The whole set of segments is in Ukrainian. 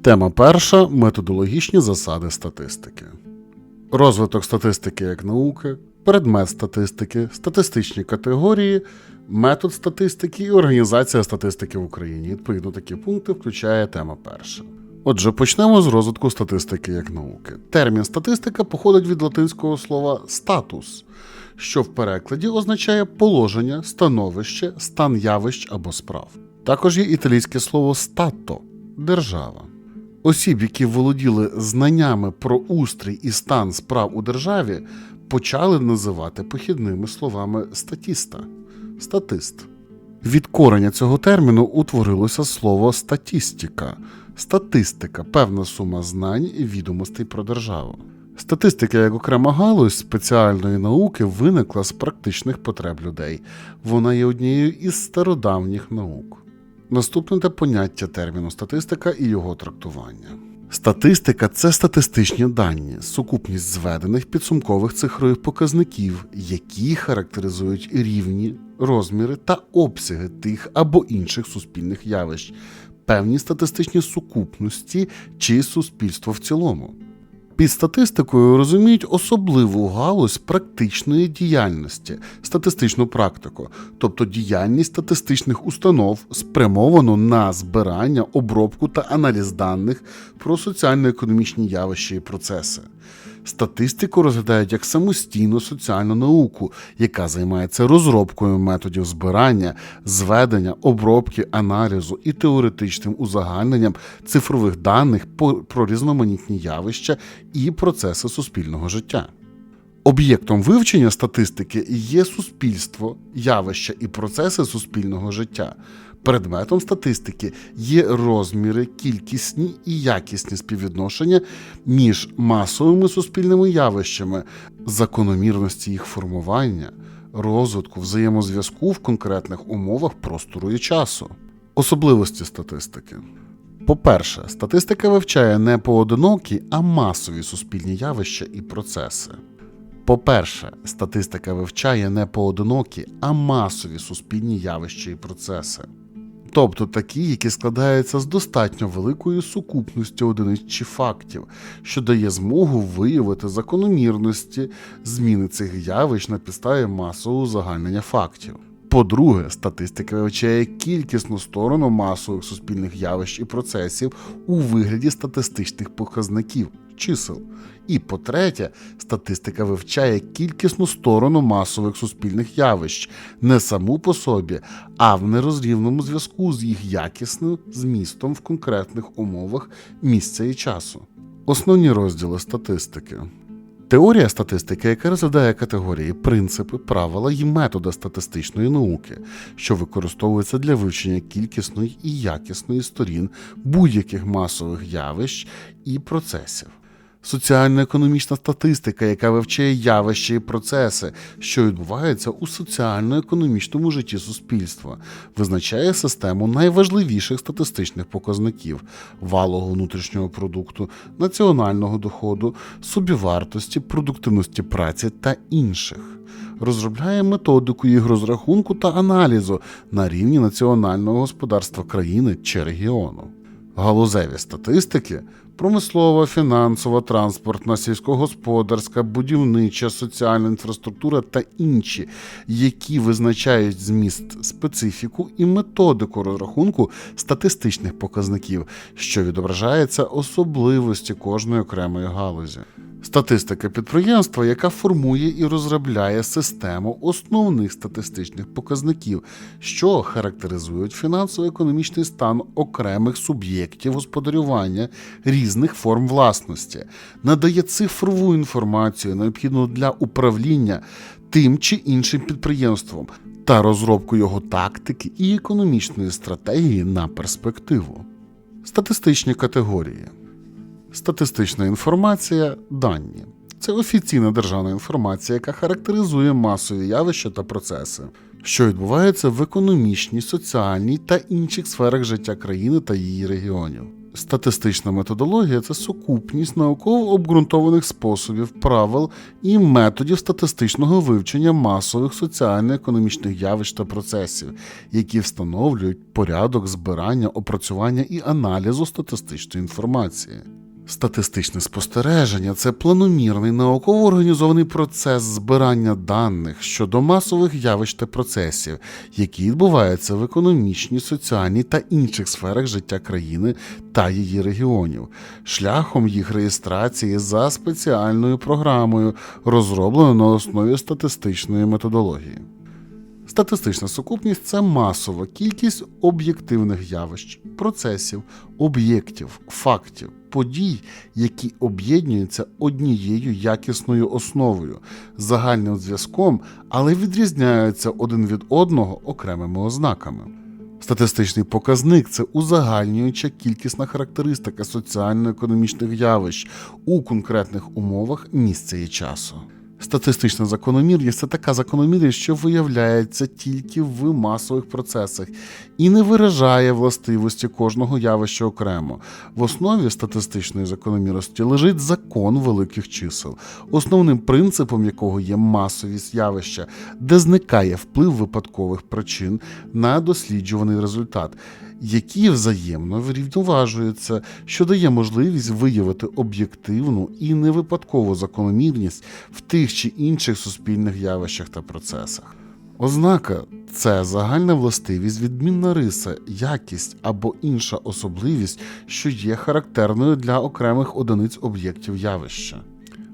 Тема перша методологічні засади статистики. Розвиток статистики як науки, предмет статистики, статистичні категорії, метод статистики і організація статистики в Україні. Відповідно, такі пункти включає тема перша. Отже, почнемо з розвитку статистики як науки. Термін статистика походить від латинського слова статус, що в перекладі означає положення, становище, стан явищ або справ. Також є італійське слово стато держава. Осіб, які володіли знаннями про устрій і стан справ у державі, почали називати похідними словами статіста статист. Від кореня цього терміну утворилося слово статістика, статистика, певна сума знань і відомостей про державу. Статистика як окрема галузь спеціальної науки виникла з практичних потреб людей. Вона є однією із стародавніх наук. Наступне те поняття терміну статистика і його трактування. Статистика це статистичні дані, сукупність зведених підсумкових цифрових показників, які характеризують рівні, розміри та обсяги тих або інших суспільних явищ, певні статистичні сукупності чи суспільство в цілому. Під статистикою розуміють особливу галузь практичної діяльності, статистичну практику, тобто діяльність статистичних установ спрямовану на збирання, обробку та аналіз даних про соціально-економічні явища і процеси. Статистику розглядають як самостійну соціальну науку, яка займається розробкою методів збирання, зведення, обробки, аналізу і теоретичним узагальненням цифрових даних про різноманітні явища і процеси суспільного життя. Об'єктом вивчення статистики є суспільство, явища і процеси суспільного життя. Предметом статистики є розміри, кількісні і якісні співвідношення між масовими суспільними явищами, закономірності їх формування, розвитку, взаємозв'язку в конкретних умовах простору і часу. Особливості статистики. По-перше, статистика вивчає не поодинокі, а масові суспільні явища і процеси. По-перше, статистика вивчає не поодинокі, а масові суспільні явища і процеси. Тобто такі, які складаються з достатньо великої сукупності одиниць чи фактів, що дає змогу виявити закономірності зміни цих явищ на підставі масового загальнення фактів. По-друге, статистика вивчає кількісну сторону масових суспільних явищ і процесів у вигляді статистичних показників чисел. І по-третє, статистика вивчає кількісну сторону масових суспільних явищ не саму по собі, а в нерозрівному зв'язку з їх якісним змістом в конкретних умовах місця і часу. Основні розділи статистики. Теорія статистики, яка розглядає категорії, принципи, правила і методи статистичної науки, що використовується для вивчення кількісної і якісної сторін будь-яких масових явищ і процесів. Соціально-економічна статистика, яка вивчає явища і процеси, що відбуваються у соціально-економічному житті суспільства, визначає систему найважливіших статистичних показників валового внутрішнього продукту, національного доходу, собівартості, продуктивності праці та інших. Розробляє методику їх розрахунку та аналізу на рівні національного господарства країни чи регіону. Галузеві статистики промислова, фінансова, транспортна, сільськогосподарська, будівнича, соціальна інфраструктура та інші, які визначають зміст, специфіку і методику розрахунку статистичних показників, що відображається особливості кожної окремої галузі. Статистика підприємства, яка формує і розробляє систему основних статистичних показників, що характеризують фінансово-економічний стан окремих суб'єктів господарювання різних форм власності, надає цифрову інформацію, необхідну для управління тим чи іншим підприємством та розробку його тактики і економічної стратегії на перспективу. Статистичні категорії. Статистична інформація дані. Це офіційна державна інформація, яка характеризує масові явища та процеси, що відбуваються в економічній, соціальній та інших сферах життя країни та її регіонів. Статистична методологія це сукупність науково обґрунтованих способів, правил і методів статистичного вивчення масових соціально-економічних явищ та процесів, які встановлюють порядок збирання, опрацювання і аналізу статистичної інформації. Статистичне спостереження це планомірний науково організований процес збирання даних щодо масових явищ та процесів, які відбуваються в економічній, соціальній та інших сферах життя країни та її регіонів, шляхом їх реєстрації за спеціальною програмою, розробленою на основі статистичної методології. Статистична сукупність це масова кількість об'єктивних явищ, процесів, об'єктів, фактів, подій, які об'єднуються однією якісною основою, загальним зв'язком, але відрізняються один від одного окремими ознаками. Статистичний показник це узагальнююча кількісна характеристика соціально-економічних явищ у конкретних умовах місця і часу. Статистична закономірність це така закономірність, що виявляється тільки в масових процесах і не виражає властивості кожного явища окремо. В основі статистичної закономірності лежить закон великих чисел, основним принципом якого є масовість явища, де зникає вплив випадкових причин на досліджуваний результат які взаємно врівноважуються, що дає можливість виявити об'єктивну і невипадкову закономірність в тих чи інших суспільних явищах та процесах. Ознака це загальна властивість, відмінна риса, якість або інша особливість, що є характерною для окремих одиниць об'єктів явища.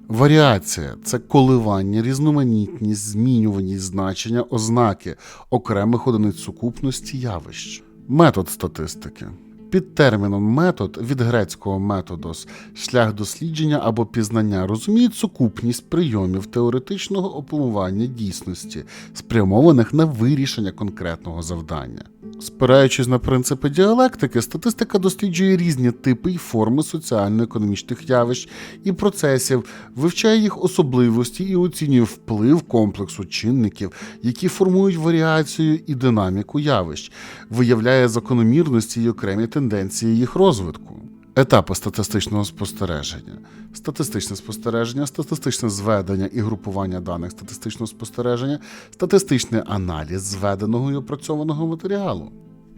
Варіація це коливання, різноманітність, змінюваність значення ознаки окремих одиниць сукупності явищ. Метод статистики. Під терміном метод від грецького методос шлях дослідження або пізнання розуміють сукупність прийомів теоретичного опанування дійсності, спрямованих на вирішення конкретного завдання. Спираючись на принципи діалектики, статистика досліджує різні типи й форми соціально-економічних явищ і процесів, вивчає їх особливості і оцінює вплив комплексу чинників, які формують варіацію і динаміку явищ, виявляє закономірності й окремі тенденції їх розвитку. Етапи статистичного спостереження: статистичне спостереження, статистичне зведення і групування даних статистичного спостереження, статистичний аналіз зведеного і опрацьованого матеріалу.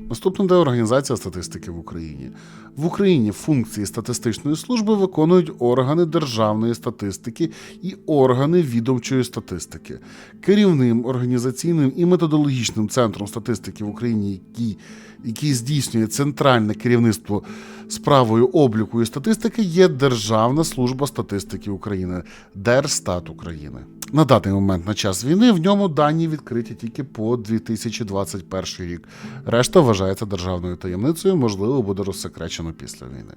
Наступне де організація статистики в Україні. В Україні функції статистичної служби виконують органи державної статистики і органи відомчої статистики. Керівним організаційним і методологічним центром статистики в Україні, який, який здійснює центральне керівництво справою обліку і статистики, є Державна служба статистики України, Держстат України. На даний момент на час війни в ньому дані відкриті тільки по 2021 рік. Решта вважається державною таємницею, можливо, буде розсекречено після війни.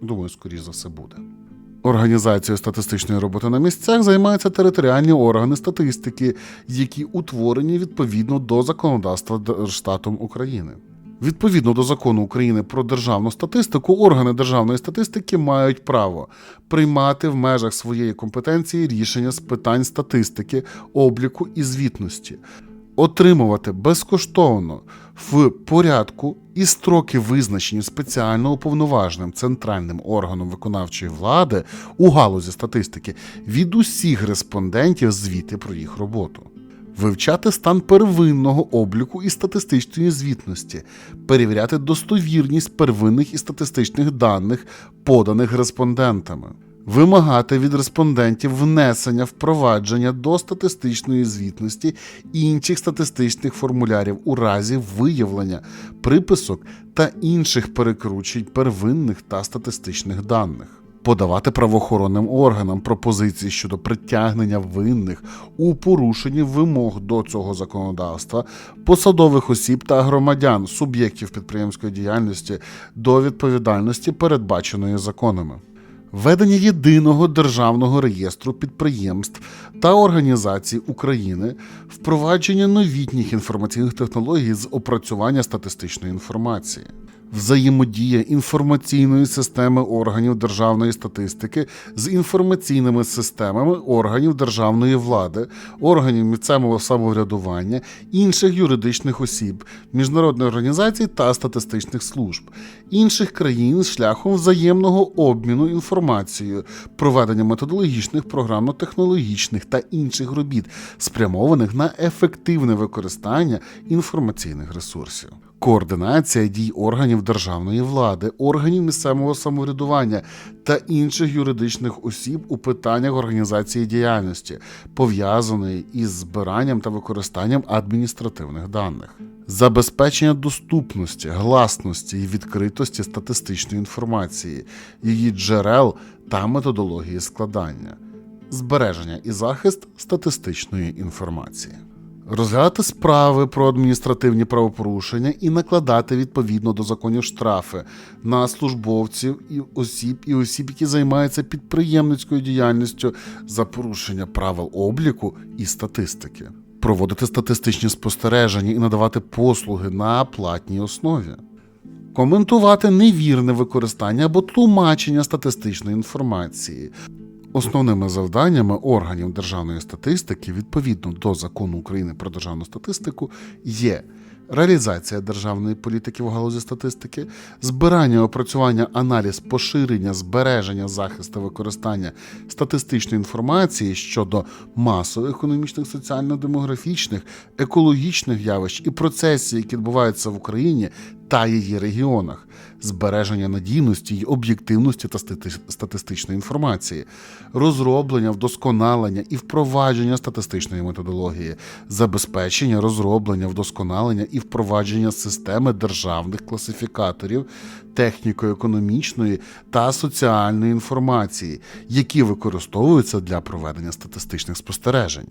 Думаю, скоріш за все буде. Організацією статистичної роботи на місцях займаються територіальні органи статистики, які утворені відповідно до законодавства Держстатом України. Відповідно до закону України про державну статистику, органи державної статистики мають право приймати в межах своєї компетенції рішення з питань статистики, обліку і звітності, отримувати безкоштовно в порядку і строки визначені спеціально уповноваженим центральним органом виконавчої влади у галузі статистики від усіх респондентів звіти про їх роботу вивчати стан первинного обліку і статистичної звітності, перевіряти достовірність первинних і статистичних даних, поданих респондентами. Вимагати від респондентів внесення впровадження до статистичної звітності інших статистичних формулярів у разі виявлення приписок та інших перекручень первинних та статистичних даних подавати правоохоронним органам пропозиції щодо притягнення винних у порушенні вимог до цього законодавства, посадових осіб та громадян, суб'єктів підприємської діяльності до відповідальності, передбаченої законами. Ведення єдиного державного реєстру підприємств та організацій України, впровадження новітніх інформаційних технологій з опрацювання статистичної інформації Взаємодія інформаційної системи органів державної статистики з інформаційними системами органів державної влади, органів місцевого самоврядування, інших юридичних осіб, міжнародних організацій та статистичних служб, інших країн шляхом взаємного обміну інформацією, проведення методологічних, програмно-технологічних та інших робіт, спрямованих на ефективне використання інформаційних ресурсів. Координація дій органів державної влади, органів місцевого самоврядування та інших юридичних осіб у питаннях організації діяльності, пов'язаної із збиранням та використанням адміністративних даних, забезпечення доступності, гласності і відкритості статистичної інформації, її джерел та методології складання, збереження і захист статистичної інформації розглядати справи про адміністративні правопорушення і накладати відповідно до законів штрафи на службовців і осіб і осіб, які займаються підприємницькою діяльністю за порушення правил обліку і статистики, проводити статистичні спостереження і надавати послуги на платній основі. Коментувати невірне використання або тлумачення статистичної інформації, Основними завданнями органів державної статистики відповідно до закону України про державну статистику є реалізація державної політики в галузі статистики, збирання, опрацювання, аналіз, поширення, збереження, захист та використання статистичної інформації щодо масових економічних, соціально-демографічних, екологічних явищ і процесів, які відбуваються в Україні та її регіонах, збереження надійності й об'єктивності та статистичної інформації, розроблення, вдосконалення і впровадження статистичної методології, забезпечення, розроблення, вдосконалення і впровадження системи державних класифікаторів техніко-економічної та соціальної інформації, які використовуються для проведення статистичних спостережень.